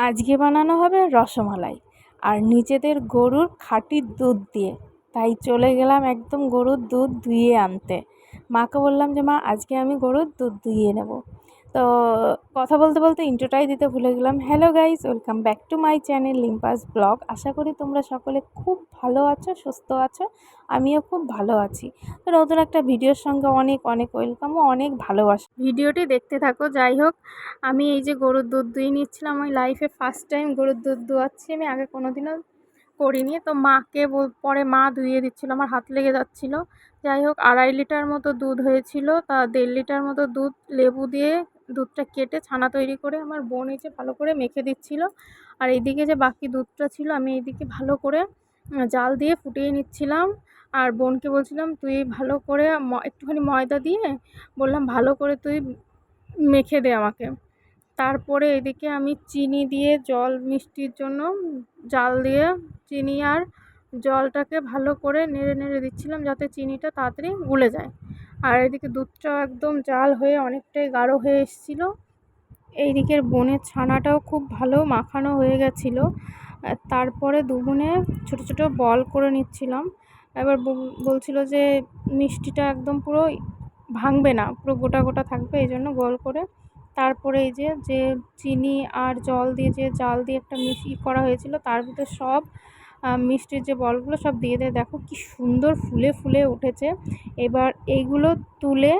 আজকে বানানো হবে রসমালাই। আর নিজেদের গরুর খাঁটি দুধ দিয়ে। তাই চলে গেলাম একদম গরুর দুধ দুইয়ে আনতে। মাকে বললাম যে, মা, আজকে আমি গরুর দুধ দুইয়ে নেব। তো কথা বলতে বলতে ইন্ট্রোটাই দিতে ভুলে গেলাম। Hello guys welcome back to my channel লিম্পাস blog আশা করি তোমরা সকলে খুব ভালো আছো, সুস্থ আছো, আমিও খুব ভালো আছি। তো নতুন একটা ভিডিওর সঙ্গে অনেক অনেক ওয়েলকাম ও অনেক ভালোবাসা। ভিডিওটি দেখতে থাকো, যাই হোক, আমি এই যে গরুর দুধ দুই নিচ্ছিলাম, আমি লাইফে ফার্স্ট টাইম গরুর দুধ দুয়াচ্ছি, আমি আগে কোনো দিনও করিনি। তো মাকে পরে মা ধুইয়ে দিচ্ছিল, আমার হাত লেগে যাচ্ছিল। যাই হোক, আড়াই লিটার মতো দুধ হয়েছিল, তা দেড় লিটার মতো দুধ, লেবু দিয়ে দুধটা কেটে ছানা তৈরি করে আমার বোন এসে ভালো করে মেখে দিচ্ছিল। আর এইদিকে যে বাকি দুধটা ছিল, আমি এইদিকে ভালো করে জাল দিয়ে ফুটিয়ে নিচ্ছিলাম। আর বোনকে বলছিলাম, তুই ভালো করে একটুখানি ময়দা দিয়ে বললাম, ভালো করে তুই মেখে দে আমাকে। তারপরে এদিকে আমি চিনি দিয়ে জল মিষ্টির জন্য জাল দিয়ে চিনি আর জলটাকে ভালো করে নেড়ে নেড়ে দিচ্ছিলাম, যাতে চিনিটা তাড়াতাড়ি গুলে যায়। আর এদিকে দুধটাও একদম জাল হয়ে অনেকটাই গাঢ় হয়ে এসেছিল। এই দিকের বোনের ছানাটাও খুব ভালো মাখানো হয়ে গেছিল। তারপরে দুগুনে ছোটো ছোটো বল করে নিচ্ছিলাম। এবার বলছিল যে মিষ্টিটা একদম পুরো ভাঙবে না, পুরো গোটা গোটা থাকবে এই জন্য গোল করে। তারপরে এই যে যে চিনি আর জল দিয়ে, যে জাল দিয়ে একটা মিষ্টি করা হয়েছিল, তার ভিতর সব মিষ্টির যে বলগুলো সব দিয়ে দিয়ে, দেখো কি সুন্দর ফুলে ফুলে উঠেছে। এবার এইগুলো তুলে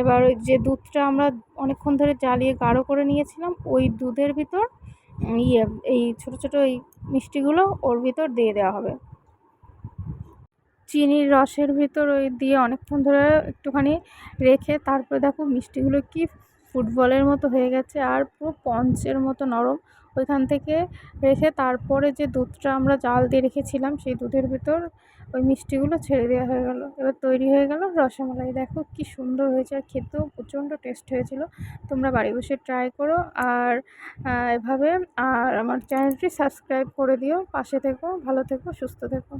এবার ওই যে দুধটা আমরা অনেকক্ষণ ধরে জ্বালিয়ে গাঢ় করে নিয়েছিলাম, ওই দুধের ভিতর ইয়ে এই ছোটো ছোটো এই মিষ্টিগুলো ওর ভিতর দিয়ে দেওয়া হবে। চিনির রসের ভিতর ওই দিয়ে অনেকক্ষণ ধরে একটুখানি রেখে তারপরে দেখো মিষ্টিগুলো কি ফুটবলের মতো হয়ে গেছে আর পুরো পঞ্চের মতো নরম ওইখান থেকে রেখে তারপরে যে দুধটা আমরা জাল দিয়ে রেখেছিলাম সেই দুধের ভিতর ওই মিষ্টিগুলো ছেড়ে দেওয়া হয়ে গেল। এবার তৈরি হয়ে গেল রসমালাই। দেখো কি সুন্দর হয়েছে আর খেতেও প্রচণ্ড টেস্ট হয়েছিল। তোমরা বাড়ি বসে ট্রাই করো আর এভাবে আর আমার চ্যানেলটি সাবস্ক্রাইব করে দিও। পাশে থেকো, ভালো থেকো, সুস্থ থেকো।